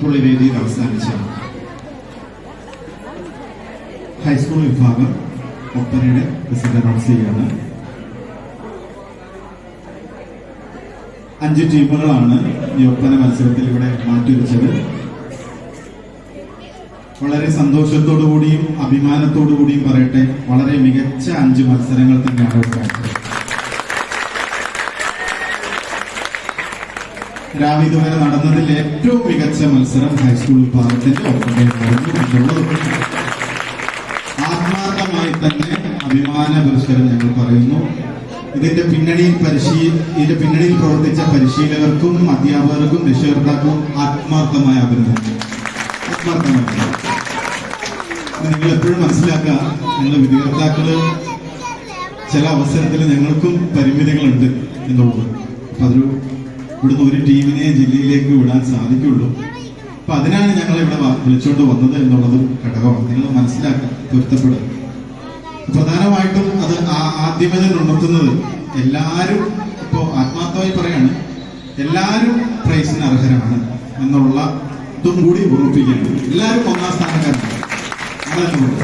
പുള്ളിവേദിയിൽ അവസാനിച്ചാണ് high school വിഭാഗം ഒപ്പനയുടെ president announce അഞ്ച് ടീമുകളാണ് ഈ ഒപ്പന മത്സരത്തിൽ ഇവിടെ മാറ്റിവെച്ചത്. വളരെ സന്തോഷത്തോടു കൂടിയും അഭിമാനത്തോടു കൂടിയും പറയട്ടെ വളരെ മികച്ച അഞ്ച് മത്സരങ്ങൾ തന്നെയാണ് ഇവിടെ. രാവിലെ ഇതുവരെ നടന്നതിൽ ഏറ്റവും മികച്ച മത്സരം ഹൈസ്കൂൾ വിഭാഗത്തിന്റെ ആത്മാർത്ഥമായി തന്നെ അഭിമാന പുരസ്കാരം ഞങ്ങൾ പറയുന്നു. ഇതിന്റെ പിന്നണിയിൽ പരിശീ ഇതിന്റെ പിന്നണിയിൽ പ്രവർത്തിച്ച പരിശീലകർക്കും അധ്യാപകർക്കും രക്ഷകർത്താക്കും ആത്മാർത്ഥമായ അഭിനന്ദനം ആത്മാർത്ഥമായി നിങ്ങൾ എപ്പോഴും മനസ്സിലാക്കുക. നിങ്ങൾ വിധികർത്താക്കൾ ചില അവസരത്തിൽ ഞങ്ങൾക്കും പരിമിതികളുണ്ട് എന്നുള്ളത്. അപ്പൊ അതൊരു ഇവിടുന്ന് ഒരു ടീമിനെ ജില്ലയിലേക്ക് വിടാൻ സാധിക്കുള്ളൂ. അപ്പൊ അതിനാണ് ഞങ്ങൾ ഇവിടെ വിളിച്ചുകൊണ്ട് വന്നത് എന്നുള്ളതും ഘടകമാണ് നിങ്ങൾ മനസ്സിലാക്കുക പൊരുത്തപ്പെടുക. പ്രധാനമായിട്ടും അത് ആദ്യമേ തന്നെ ഉണർത്തുന്നത് എല്ലാവരും ഇപ്പോ ആത്മാർത്ഥമായി പറയാണ് എല്ലാവരും പ്രൈസിന് അർഹരാണ് എന്നുള്ള ഇതും കൂടി ഓർമ്മിപ്പിക്കുകയാണ്. എല്ലാവരും ഒന്നാം സ്ഥാനക്കാരാണ്. ഉണ്ട്.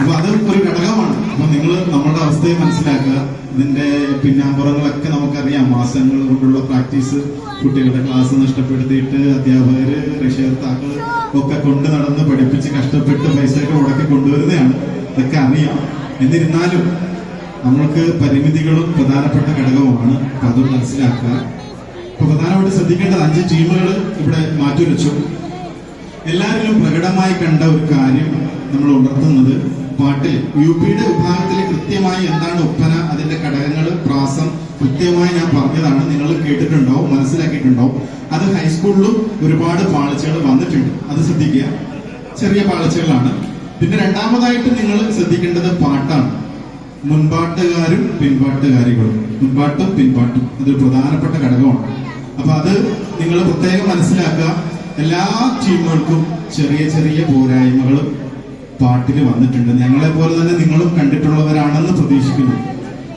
അപ്പൊ അത് ഒരു ഘടകമാണ്. അപ്പൊ നിങ്ങൾ നമ്മുടെ അവസ്ഥയെ മനസ്സിലാക്കുക. ഇതിന്റെ പിന്നാമ്പുറങ്ങളൊക്കെ നമുക്കറിയാം. മാസങ്ങൾ കൊണ്ടുള്ള പ്രാക്ടീസ് കുട്ടികളുടെ ക്ലാസ് നഷ്ടപ്പെടുത്തിയിട്ട് അധ്യാപകര് രക്ഷകർത്താക്കൾ ഒക്കെ കൊണ്ട് നടന്ന് പഠിപ്പിച്ച് കഷ്ടപ്പെട്ട് പൈസയൊക്കെ മുടക്കി കൊണ്ടുവരുന്നതാണ്. ഇതൊക്കെ അറിയാം. എന്നിരുന്നാലും നമ്മൾക്ക് പരിമിതികളും പ്രധാനപ്പെട്ട ഘടകവുമാണ്. അപ്പൊ അത് മനസ്സിലാക്കുക. അപ്പൊ പ്രധാനമായിട്ട് ശ്രദ്ധിക്കേണ്ടത് അഞ്ച് ടീമുകൾ ഇവിടെ മാറ്റി വെച്ചു എല്ലാവരിലും പ്രകടമായി കണ്ട ഒരു കാര്യം നമ്മൾ ഉണർത്തുന്നത് പാട്ടിൽ യു പിയുടെ വിഭാഗത്തിൽ കൃത്യമായി എന്താണ് ഒപ്പന അതിന്റെ ഘടകങ്ങൾ പ്രാസം കൃത്യമായി ഞാൻ പറഞ്ഞതാണ്. നിങ്ങൾ കേട്ടിട്ടുണ്ടാവും മനസ്സിലാക്കിയിട്ടുണ്ടാവും അത് ഹൈസ്കൂളിലും ഒരുപാട് പാളിച്ചകൾ വന്നിട്ടുണ്ട്. അത് ശ്രദ്ധിക്കുക. ചെറിയ പാളിച്ചകളാണ്. പിന്നെ രണ്ടാമതായിട്ട് നിങ്ങൾ ശ്രദ്ധിക്കേണ്ടത് പാട്ടാണ്. മുൻപാട്ടുകാരും പിൻപാട്ടുകാരികളും. മുൻപാട്ടും പിൻപാട്ടും. അതൊരു പ്രധാനപ്പെട്ട ഘടകമാണ്. അപ്പൊ അത് നിങ്ങൾ പ്രത്യേകം മനസ്സിലാക്കുക. എല്ലാ ടീമുകൾക്കും ചെറിയ ചെറിയ പോരായ്മകളും പാട്ടിൽ വന്നിട്ടുണ്ട്. ഞങ്ങളെ പോലെ തന്നെ നിങ്ങളും കണ്ടിട്ടുള്ളവരാണെന്ന് പ്രതീക്ഷിക്കുന്നു.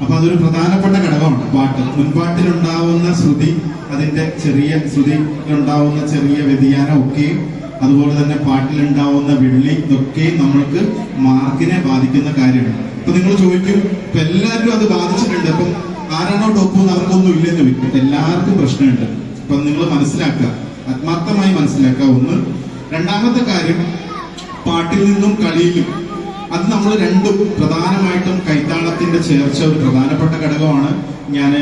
അപ്പൊ അതൊരു പ്രധാനപ്പെട്ട ഘടകമാണ് പാട്ട്. മുൻപാട്ടിലുണ്ടാവുന്ന ശ്രുതി അതിന്റെ ചെറിയ ശ്രുതി ഉണ്ടാവുന്ന ചെറിയ വ്യതിയാനം ഒക്കെയും അതുപോലെ തന്നെ പാട്ടിലുണ്ടാവുന്ന വെള്ളി ഇതൊക്കെ നമ്മൾക്ക് മാർക്കിനെ ബാധിക്കുന്ന കാര്യമാണ്. അപ്പൊ നിങ്ങൾ ചോദിക്കും ഇപ്പൊ എല്ലാവരും അത് ബാധിച്ചിട്ടുണ്ട്. അപ്പം ആരാണോ ടോപ്പ് അവർക്കൊന്നും ഇല്ലെന്ന് ചോദിക്കും. എല്ലാവർക്കും പ്രശ്നമുണ്ട്. അപ്പൊ നിങ്ങൾ മനസ്സിലാക്കുക. ആത്മാർത്ഥമായി മനസ്സിലാക്കുക. ഒന്ന്. രണ്ടാമത്തെ കാര്യം പാട്ടിൽ നിന്നും കളിയിലും അത് നമ്മൾ രണ്ടും പ്രധാനമായിട്ടും കൈത്താളത്തിന്റെ ചേർച്ച ഒരു പ്രധാനപ്പെട്ട ഘടകമാണ്. ഞാൻ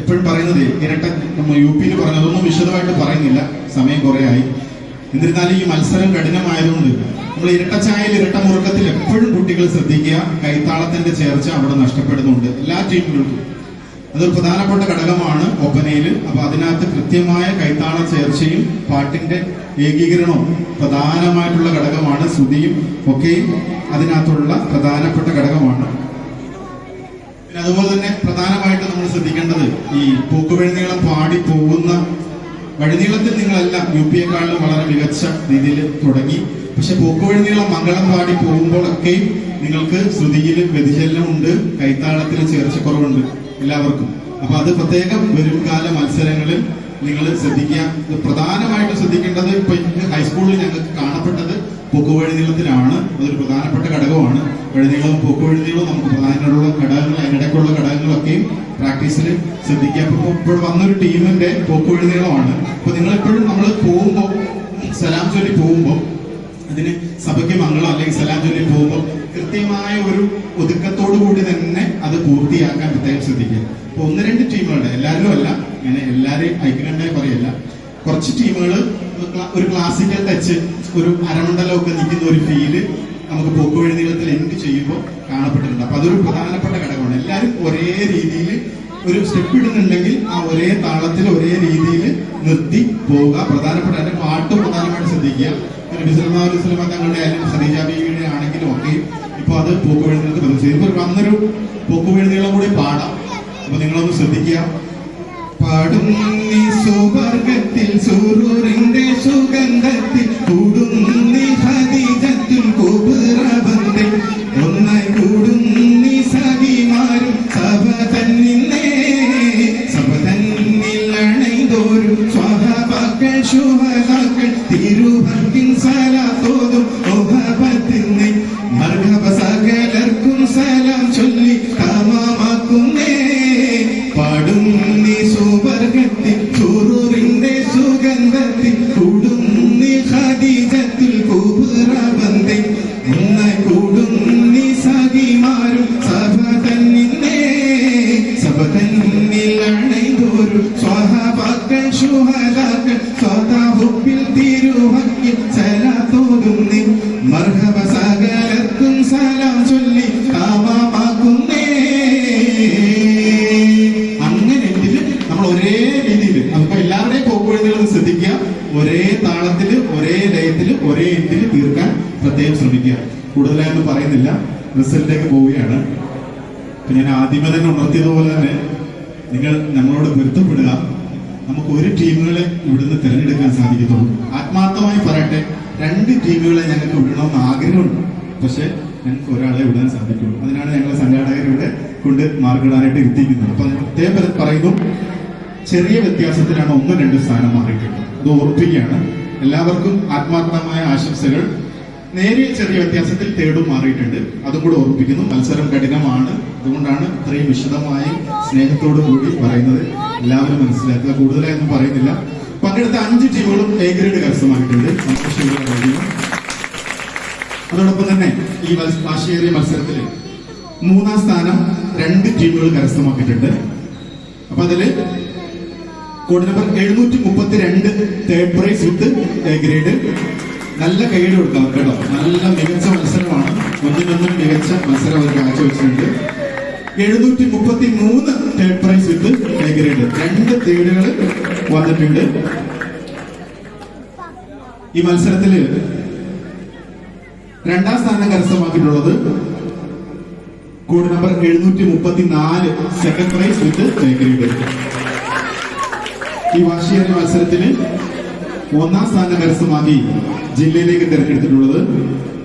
എപ്പോഴും പറയുന്നത് ഇരട്ട നമ്മൾ യു പിയിൽ പറഞ്ഞതൊന്നും വിശദമായിട്ട് പറയുന്നില്ല. സമയം കുറേ ആയി എന്നിരുന്നാലും ഈ മത്സരം കഠിനമായതുകൊണ്ട് നമ്മൾ ഇരട്ടച്ചായയിൽ ഇരട്ട മുറുക്കത്തിൽ എപ്പോഴും കുട്ടികൾ ശ്രദ്ധിക്കുക. കൈത്താളത്തിന്റെ ചേർച്ച അവിടെ നഷ്ടപ്പെടുന്നുണ്ട്. എല്ലാ ടീമുകൾക്കും. അതൊരു പ്രധാനപ്പെട്ട ഘടകമാണ് ഒപ്പനയിൽ അപ്പൊ അതിനകത്ത് കൃത്യമായ കൈത്താള ചേർച്ചയും പാട്ടിന്റെ ഏകീകരണവും പ്രധാനമായിട്ടുള്ള ഘടകമാണ് ശ്രുതിയും ഒക്കെയും അതിനകത്തുള്ള പ്രധാനപ്പെട്ട ഘടകമാണ്. പിന്നെ അതുപോലെ തന്നെ പ്രധാനമായിട്ട് നമ്മൾ ശ്രദ്ധിക്കേണ്ടത് ഈ പൂക്കുവഴിനീളം പാടി പോകുന്ന വഴിനീളത്തിൽ നിങ്ങളെല്ലാം യു പി എക്കാളിലും വളരെ മികച്ച രീതിയിൽ തുടങ്ങി. പക്ഷെ പൂക്കുവഴിനീളം മംഗളം പാടി പോകുമ്പോഴൊക്കെയും നിങ്ങൾക്ക് ശ്രുതിയിൽ വ്യതിചലനമുണ്ട് കൈത്താളത്തിൽ ചേർച്ചക്കുറവുണ്ട്. എല്ലാവർക്കും. അപ്പൊ അത് പ്രത്യേകം വരും കാല മത്സരങ്ങളിൽ നിങ്ങൾ ശ്രദ്ധിക്കുക. പ്രധാനമായിട്ട് ശ്രദ്ധിക്കേണ്ടത് ഇപ്പൊ ഹൈസ്കൂളിൽ ഞങ്ങൾക്ക് കാണപ്പെട്ടത് പൊക്കുവഴിനീളത്തിലാണ് അതൊരു പ്രധാനപ്പെട്ട ഘടകമാണ്. വഴിനീളവും പൊക്കുവഴിനീളവും നമുക്ക് പ്രധാനമുള്ള ഘടകങ്ങൾ അതിനിടയ്ക്കുള്ള ഘടകങ്ങളൊക്കെയും പ്രാക്ടീസിൽ ശ്രദ്ധിക്കുക. അപ്പൊ ഇപ്പോൾ വന്നൊരു ടീമിന്റെ പോക്കുവഴിനീളമാണ് അപ്പൊ നിങ്ങൾ എപ്പോഴും നമ്മൾ പോകുമ്പോൾ സലാം ചൊല്ലി പോകുമ്പോൾ അതിന് സഭയ്ക്ക് മംഗളം അല്ലെങ്കിൽ സലാം ചൊല്ലി പോകുമ്പോൾ കൃത്യമായ ഒരു ഒതുക്കത്തോടു കൂടി തന്നെ അത് പൂർത്തിയാക്കാൻ പ്രത്യേകം ശ്രദ്ധിക്കുക. അപ്പൊ ഒന്ന് രണ്ട് ടീമുകളുടെ എല്ലാവരും അല്ല. ഇങ്ങനെ എല്ലാവരെയും ഐക്യകണ്ഠായി പറയല്ല. കുറച്ച് ടീമുകൾ ഒരു ക്ലാസിക്കൽ ടച്ച് ഒരു അരമണ്ഡലമൊക്കെ നിൽക്കുന്ന ഒരു ഫീൽ നമുക്ക് പോക്കുവഴി നീളത്തിൽ എൻഡ് ചെയ്യുമ്പോൾ കാണപ്പെട്ടിട്ടുണ്ട്. അപ്പൊ അതൊരു പ്രധാനപ്പെട്ട ഘടകമാണ്. എല്ലാവരും ഒരേ രീതിയിൽ ഒരു സ്റ്റെപ്പ് ഇടുന്നുണ്ടെങ്കിൽ ആ ഒരേ താളത്തിൽ ഒരേ രീതിയിൽ നിർത്തി പോവുക. പ്രധാനപ്പെട്ട അതിന്റെ പാട്ട് പ്രധാനമായിട്ട് ശ്രദ്ധിക്കുക. നബി ബിസലമാ തങ്ങളുടെ ആയാലും ഖദീജ ആണെങ്കിലും ഒക്കെ ഇപ്പൊ അത് പോക്കുവഴുന്നീളത്ത് പ്രദർശിച്ചു ഇപ്പൊ വന്നൊരു പോക്കുവഴുന്നീളം കൂടി പാടാം. അപ്പൊ നിങ്ങളൊന്ന് ശ്രദ്ധിക്കുക. പാടും നീ സുവർഗത്തിൽ സുഗന്ധത്തിൽ കൂടും നീ ഹദീജത്തുൽ കുബ്രബന്തെ പ്രത്യേകം ശ്രമിക്കുക. കൂടുതലായൊന്നും പറയുന്നില്ല. റിസൾട്ടിലേക്ക് പോവുകയാണ്. ഞാൻ ആദ്യമേ തന്നെ ഉണർത്തിയതുപോലെ തന്നെ നിങ്ങൾ നമ്മളോട് പൊരുത്തപ്പെടുക. നമുക്ക് ഒരു ടീമുകളെ ഇവിടുന്ന് തിരഞ്ഞെടുക്കാൻ സാധിക്കത്തുള്ളൂ. ആത്മാർത്ഥമായി പറയട്ടെ രണ്ട് ടീമുകളെ ഞങ്ങൾക്ക് വിടണമെന്ന് ആഗ്രഹമുണ്ട്. പക്ഷെ ഞങ്ങൾക്ക് ഒരാളെ വിടാൻ സാധിക്കുള്ളൂ. അതിനാണ് ഞങ്ങളെ സംഘാടകർ ഇവിടെ കൊണ്ട് മാർക്കിടാനായിട്ട് എത്തിക്കുന്നത് അപ്പൊ പ്രത്യേകം പറയുന്നു ചെറിയ വ്യത്യാസത്തിലാണ് ഒന്നും രണ്ടും സ്ഥാനം മാറിയിട്ടുള്ളത്. അത് ഓർപ്പിക്കുകയാണ്. എല്ലാവർക്കും ആത്മാർത്ഥമായ ആശംസകൾ. നേരിയ ചെറിയ വ്യത്യാസത്തിൽ തേടും മാറിയിട്ടുണ്ട്. അതും കൂടെ ഓർപ്പിക്കുന്നു മത്സരം കഠിനമാണ്. അതുകൊണ്ടാണ് ഇത്രയും വിശദമായി സ്നേഹത്തോടു കൂടി പറയുന്നത്. എല്ലാവരും മനസ്സിലാക്കുക. കൂടുതലായൊന്നും പറയുന്നില്ല. പങ്കെടുത്ത അഞ്ച് ടീമുകളും എ ഗ്രേഡ് കരസ്ഥമാക്കിയിട്ടുണ്ട് അതോടൊപ്പം തന്നെ ഈ വാശിയേറിയ മത്സരത്തിൽ മൂന്നാം സ്ഥാനം രണ്ട് ടീമുകൾ കരസ്ഥമാക്കിയിട്ടുണ്ട്. അപ്പൊ അതിൽ കോഡ് നമ്പർ എഴുന്നൂറ്റി മുപ്പത്തി രണ്ട് third prize with A grade നല്ല കൈയ്യടി കൊടുക്കാം കേട്ടോ. നല്ല മികച്ച മത്സരമാണ്. ഒന്നിനൊന്നും മികച്ച മത്സരം അവർ കാഴ്ചവെച്ചിട്ടുണ്ട്. എഴുന്നൂറ്റി മുപ്പത്തി മൂന്ന് തേർഡ് പ്രൈസ് വിത്ത് മേഖലയുണ്ട് രണ്ട് തേടുകൾ വന്നിട്ടുണ്ട്. ഈ മത്സരത്തിൽ രണ്ടാം സ്ഥാനം കരസ്ഥമാക്കിയിട്ടുള്ളത് കോഡ് നമ്പർ എഴുന്നൂറ്റി മുപ്പത്തി നാല് സെക്കൻഡ് പ്രൈസ് വിത്ത് മേഖലയുണ്ട് ഈ വാർഷിക മത്സരത്തിന് ഒന്നാം സ്ഥാനം കരസ്ഥമാക്കി ജില്ലയിലേക്ക് തിരഞ്ഞെടുത്തിട്ടുള്ളത്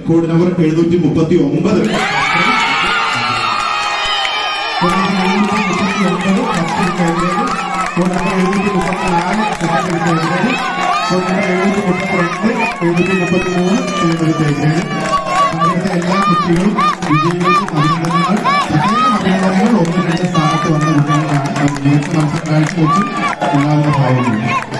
കോഡ് നമ്പർ എഴുന്നൂറ്റി മുപ്പത്തി ഒമ്പത് എല്ലാ കുട്ടികളും സ്ഥാനത്ത് വന്ന കുട്ടികളാണ്. മികച്ച മത്സരം കാഴ്ചവെച്ചു എല്ലാവരുടെ